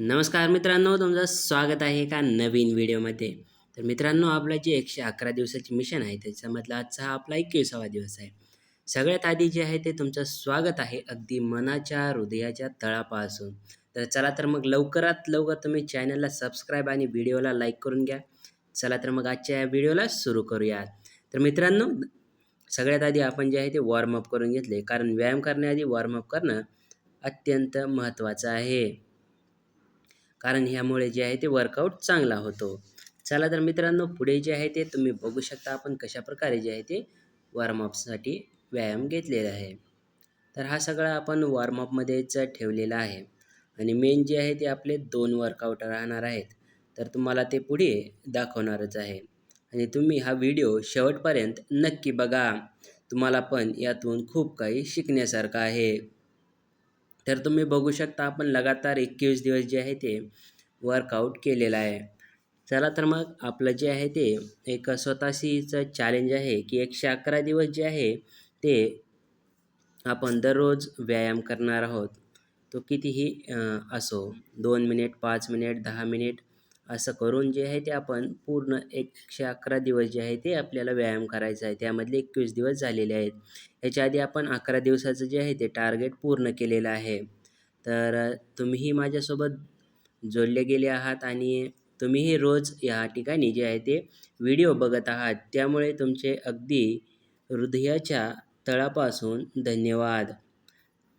नमस्कार मित्रांनो तुमचं स्वागत आहे एका नवीन व्हिडिओमध्ये. तर मित्रांनो आपलं जे एकशे अकरा दिवसाची मिशन आहे त्याच्यामधला आजचा हा आपला एकविसावा दिवस आहे. सगळ्यात आधी जे आहे ते तुमचं स्वागत आहे अगदी मनाच्या हृदयाच्या तळापासून. तर चला तर मग लवकरात लवकर तुम्ही चॅनलला सबस्क्राईब आणि व्हिडिओला लाईक करून घ्या. चला तर मग आजच्या या व्हिडिओला सुरू करूया. तर मित्रांनो सगळ्यात आधी आपण जे आहे ते वॉर्मअप करून घेतले. कारण व्यायाम करण्याआधी वॉर्मअप करणं अत्यंत महत्त्वाचं आहे. कारण ह्यामुळे जे आहे ते वर्कआउट चांगला होतो. चला तर मित्रांनो पुढे जे आहे ते तुम्ही बघू शकता आपण कशाप्रकारे जे आहे ते वॉर्मअपसाठी व्यायाम घेतलेला आहे. तर हा सगळा आपण वॉर्मअपमध्येच ठेवलेला आहे. आणि मेन जे आहे ते आपले दोन वर्कआउट राहणार आहेत. तर तुम्हाला ते पुढे दाखवणारच आहे. आणि तुम्ही हा व्हिडिओ शेवटपर्यंत नक्की बघा. तुम्हाला पण यातून खूप काही शिकण्यासारखं आहे. तर तुम्ही बघू शकता आपण लगातार एकवीस दिवस जे आहे ते वर्कआउट केलेलं आहे. चला तर मग आपलं जे आहे ते एक स्वतःशीचं चॅलेंज आहे की एकशे अकरा दिवस जे आहे ते आपण दररोज व्यायाम करणार आहोत. तो कितीही असो दोन मिनिट पाच मिनिट दहा मिनिट असं करून जे आहे ते आपण पूर्ण एकशे अकरा दिवस जे आहे ते आपल्याला व्यायाम करायचा आहे. त्यामधले एकवीस दिवस झालेले आहेत. याच्या आधी आपण अकरा दिवसाचं जे आहे ते टार्गेट पूर्ण केलेलं आहे. तर तुम्हीही माझ्यासोबत जोडले गेले आहात आणि तुम्हीही रोज या ठिकाणी जे आहे ते व्हिडिओ बघत आहात. त्यामुळे तुमचे अगदी हृदयाच्या तळापासून धन्यवाद.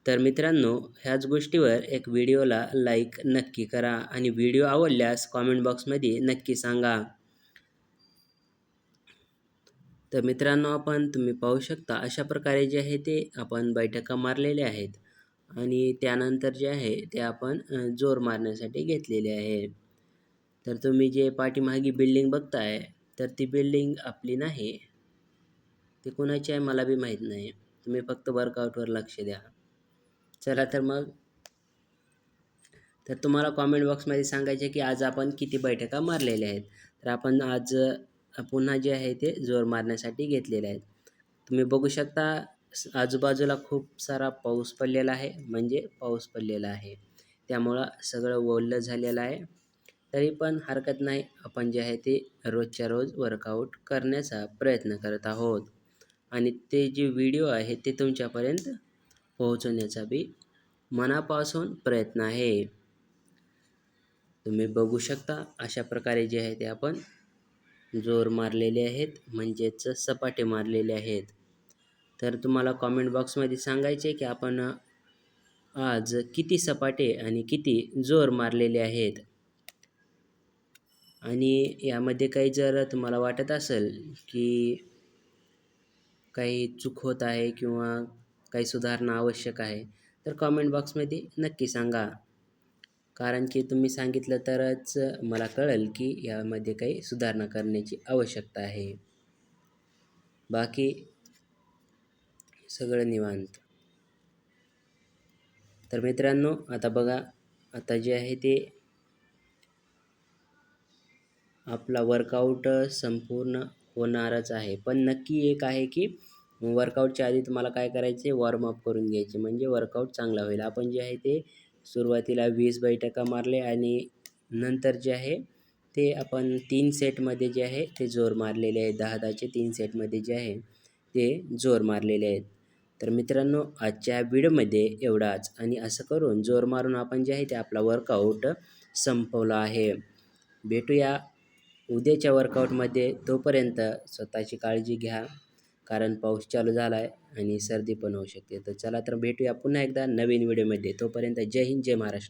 तर मित्रांनो ह्याच गोष्टीवर एक व्हिडिओला लाईक नक्की करा आणि व्हिडिओ आवडल्यास कॉमेंट बॉक्समध्ये नक्की सांगा. तर मित्रांनो आपण तुम्ही पाहू शकता अशा प्रकारे जे आहे ते आपण बैठका मारलेल्या आहेत आणि त्यानंतर जे आहे ते आपण जोर मारण्यासाठी घेतलेले आहे. तर तुम्ही जे पाठीमागी बिल्डिंग बघताय तर ती बिल्डिंग आपली नाही. ती कुणाची आहे मला बी माहीत नाही. तुम्ही फक्त वर्कआउटवर लक्ष द्या. चला तर मग. तर तुम्हाला कॉमेंट बॉक्समध्ये सांगायचे की आज आपण किती बैठका मारलेल्या आहेत. तर आपण आज पुन्हा जे आहे ते जोर मारण्यासाठी घेतलेले आहेत. तुम्ही बघू शकता आजूबाजूला खूप सारा पाऊस पडलेला आहे म्हणजे पाऊस पडलेला आहे. त्यामुळं सगळं ओलं झालेलं आहे. तरी पण हरकत नाही आपण जे आहे ते रोजच्या रोज वर्कआउट करण्याचा प्रयत्न करत आहोत. आणि ते जे व्हिडिओ आहे ते तुमच्यापर्यंत पोहोचवण्याचा बी मनापासून प्रयत्न आहे. तुम्ही बघू शकता अशा प्रकारे जे आहे ते आपण जोर मारलेले आहेत म्हणजेच सपाटे मारलेले आहेत. तर तुम्हाला कॉमेंट बॉक्समध्ये सांगायचे की आपण आज किती सपाटे आणि किती जोर मारलेले आहेत? आणि यामध्ये काही जर तुम्हाला वाटत असेल की काही चूक होत आहे किंवा काही सुधारणा आवश्यक आहे तर कॉमेंट बॉक्समध्ये नक्की सांगा. कारण की तुम्ही सांगितलं तरच मला कळेल की यामध्ये काही सुधारणा करण्याची आवश्यकता आहे. बाकी सगळं निवांत. तर मित्रांनो आता बघा आता जे आहे ते आपला वर्कआउट संपूर्ण होणारच आहे. पण नक्की एक आहे की वर्कआउटच्या आधी तुम्हाला काय करायचे वॉर्मअप करून घ्यायचे. म्हणजे वर्कआउट चांगला होईल. आपण जे आहे ते सुरुवातीला वीस बैठका मारले आणि नंतर जे आहे ते आपण तीन सेटमध्ये जे आहे ते जोर मारलेले आहेत. दहा दहाचे तीन सेटमध्ये जे आहे ते जोर मारलेले आहेत. तर मित्रांनो आजच्या व्हिडिओमध्ये एवढाच. आणि असं करून जोर मारून आपण जे आहे ते आपला वर्कआउट संपवला आहे. भेटूया उद्याच्या वर्कआउटमध्ये तोपर्यंत स्वतःची काळजी घ्या. कारण पाऊस चालू झाला आहे आणि सर्दी पण होऊ शकते. तर चला तर भेटूया पुन्हा एकदा नवीन व्हिडिओमध्ये तोपर्यंत जय हिंद जय महाराष्ट्र.